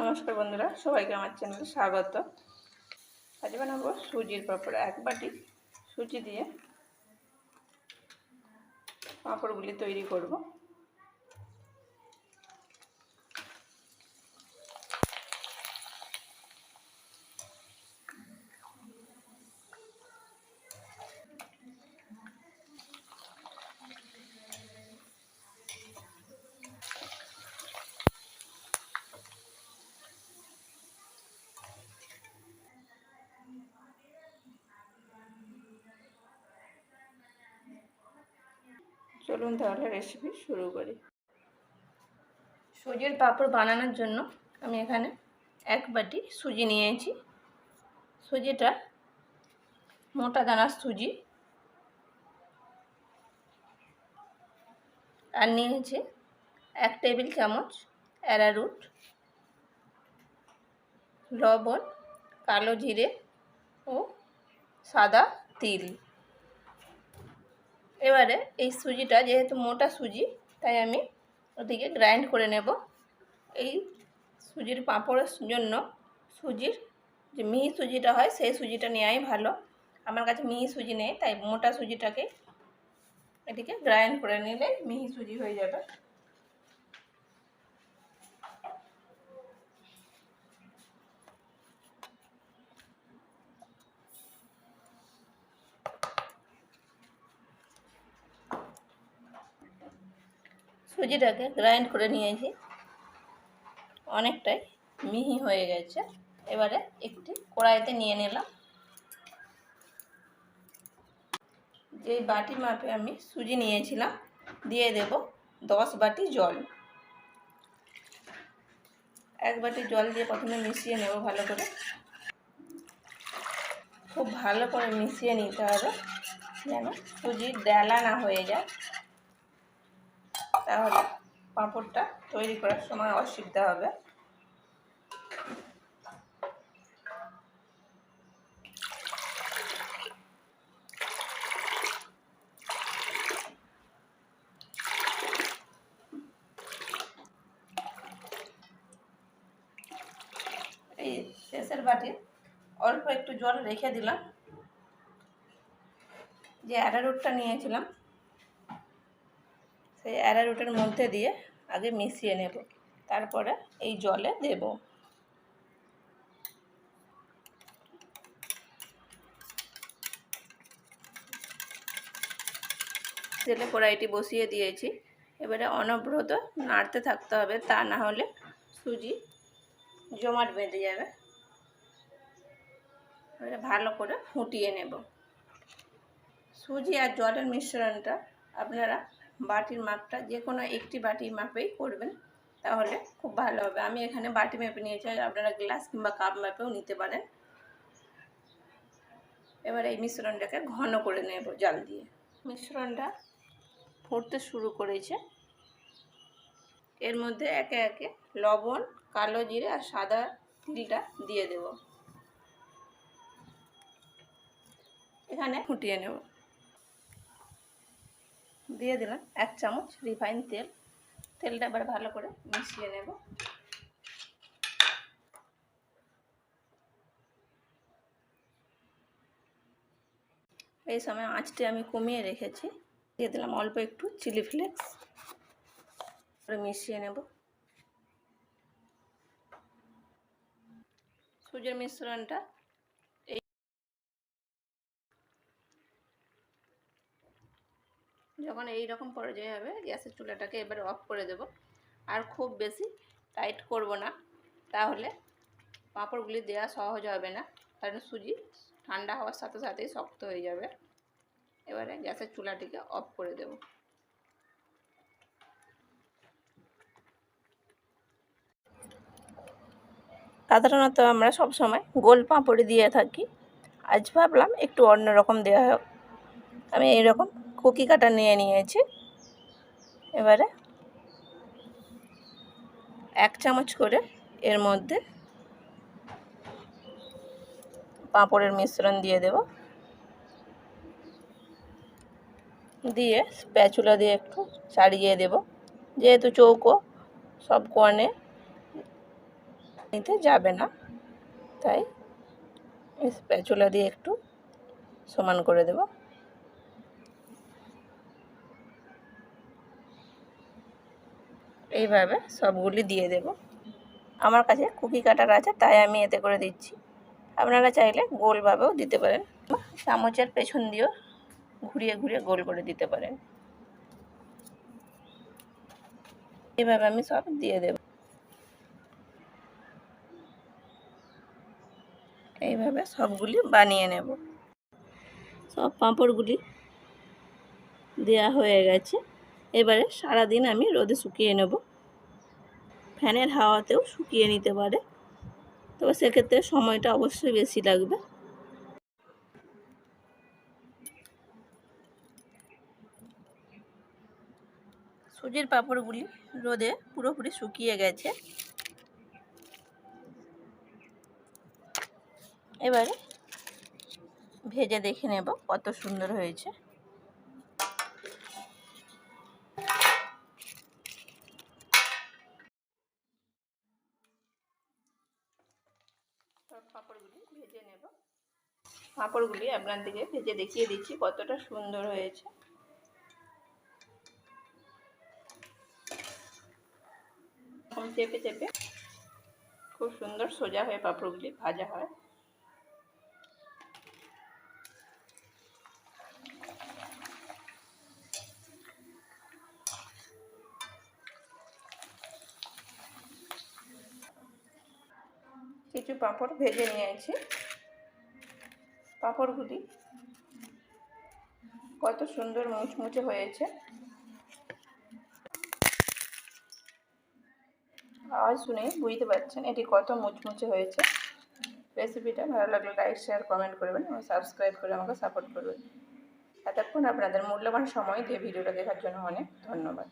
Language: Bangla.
নমস্কার বন্ধুরা, সবাইকে আমার চ্যানেলে স্বাগত। আজ বানাবো সুজির পাঁপড়, এক বাটি সুজি দিয়ে পাঁপড়গুলি তৈরি করব। চলুন তাহলে রেসিপি শুরু করি। সুজির পাঁপড় বানানোর জন্য আমি এখানে এক বাটি সুজি নিয়েছি। সুজিটা মোটা দানার সুজি। আর নিয়েছি এক টেবিল চামচ অ্যারারুট, লবণ, কালো জিরে ও সাদা তিল। এবারে এই সুজিটা যেহেতু মোটা সুজি, তাই আমি ওদিকে গ্রাইন্ড করে নেব। এই সুজির পাঁপড়ের জন্য সুজির যে মিহি সুজিটা হয়, সেই সুজিটা নেওয়াই ভালো। আমার কাছে মিহি সুজি নেই, তাই মোটা সুজিটাকে এদিকে গ্রাইন্ড করে নিলে মিহি সুজি হয়ে যাবে। সুজিটাকে গ্রাইন্ড করে নিয়েছি। অনেকটাই মিহি হয়ে গেছে। এবারে একটি কড়াইতে নিয়ে নিলাম। যে বাটি মাপে আমি সুজি নিয়েছিলাম, দিয়ে দেব দশ বাটি জল। এক বাটি জল দিয়ে প্রথমে মিশিয়ে নেব ভালো করে। খুব ভালো করে মিশিয়ে নিতে হবে, যেন সুজির ডেলা না হয়ে যায়। তাহলে পাঁপড়টা তৈরি করার সময় অসুবিধা হবে। এই শেষের বাটি অল্প একটু জল রেখে দিলাম। যে অ্যারারুটটা নিয়েছিলাম সেই অ্যারারুটের মধ্যে দিয়ে আগে মিশিয়ে নেব। তারপরে এই জলে দেব। তেলে কড়াইটি বসিয়ে দিয়েছি। এবারে অনবরত নাড়তে থাকতে হবে, তা না হলে সুজি জমাট বেঁধে যাবে। এবারে ভালো করে ফুটিয়ে নেব। সুজি আর জলের মিশ্রণটা আপনারা বাটির মাপটা, যে কোনো একটি বাটির মাপেই করবেন, তাহলে খুব ভালো হবে। আমি এখানে বাটি মেপে নিয়েছি, আপনারা গ্লাস কিংবা কাপ মাপেও নিতে পারেন। এবার এই মিশ্রণটাকে ঘন করে নেব জাল দিয়ে। মিশ্রণটা ফুটতে শুরু করেছে। এর মধ্যে একে একে লবণ, কালো জিরে আর সাদা তিলটা দিয়ে দেব। এখানে ফুটিয়ে নেব। দিয়ে দিলাম এক চামচ রিফাইন তেল। তেলটা এবার ভালো করে মিশিয়ে নেব। এই সময় আঁচটি আমি কমিয়ে রেখেছি। দিয়ে দিলাম অল্প একটু চিলি ফ্লেক্স মিশিয়ে নেব। সুজির মিশ্রণটা যখন এই রকম পর্যায়ে হবে, গ্যাসের চুলাটাকে এবার অফ করে দেব। আর খুব বেশি টাইট করব না। তাহলে পাঁপড়গুলি দেওয়া সহজ হবে না। কারণ সুজি ঠান্ডা হওয়ার সাথে সাথেই শক্ত হয়ে যাবে। এবারে গ্যাসের চুলাটিকে অফ করে দেব। সাধারণত আমরা সব সময় গোল পাঁপড়ি দিয়ে থাকি। আজ ভাবলাম একটু অন্যরকম দেওয়া হোক। আমি এইরকম কুকি কাটা নিয়ে নিয়েছি। এবারে এক চামচ করে এর মধ্যে পাঁপড়ের মিশ্রণ দিয়ে দেব। দিয়ে স্প্যাচুলা দিয়ে একটু ছাড়িয়ে দেব। যেহেতু চৌকো, সব কোয়ানে নিতে যাবে না। তাই স্প্যাচুলা দিয়ে একটু সমান করে দেব। এইভাবে সবগুলি দিয়ে দেব। আমার কাছে কুকি কাটার আছে, তাই আমি এতে করে দিচ্ছি। আপনারা চাইলে গোলভাবেও দিতে পারেন। চামচের পেছন দিয়েও ঘুরিয়ে ঘুরিয়ে গোল করে দিতে পারেন। এভাবে আমি সব দিয়ে দেব। এইভাবে সবগুলি বানিয়ে নেব। সব পাঁপড়গুলি দেয়া হয়ে গেছে। এবারে সারাদিন আমি রোদে শুকিয়ে নেব। ফ্যানের হাওয়াতেও শুকিয়ে নিতে পারে। তবে সেক্ষেত্রে সময়টা অবশ্যই বেশি লাগবে। সুজির পাঁপড়গুলি রোদে পুরোপুরি শুকিয়ে গেছে। এবারে ভেজে দেখে নেব কত সুন্দর হয়েছে। ভেজে নেব। পাঁপড়গুলি আপনার দিকে ভেজে দেখিয়ে দিচ্ছি কতটা সুন্দর হয়েছে। চেপে চেপে খুব সুন্দর সোজা হয়ে পাঁপড়গুলি ভাজা হয়। কিছু পাঁপড় ভেজে নিয়েছি। পাঁপড়গুলি কত সুন্দর মুচমুচে হয়েছে। আওয়াজ শুনে বুঝতে পারছেন এটি কত মুচমুচে হয়েছে। রেসিপিটা ভালো লাগলে লাইক, শেয়ার, কমেন্ট করবেন এবং সাবস্ক্রাইব করে আমাকে সাপোর্ট করবেন। এতক্ষণ আপনাদের মূল্যবান সময় দিয়ে ভিডিওটা দেখার জন্য অনেক ধন্যবাদ।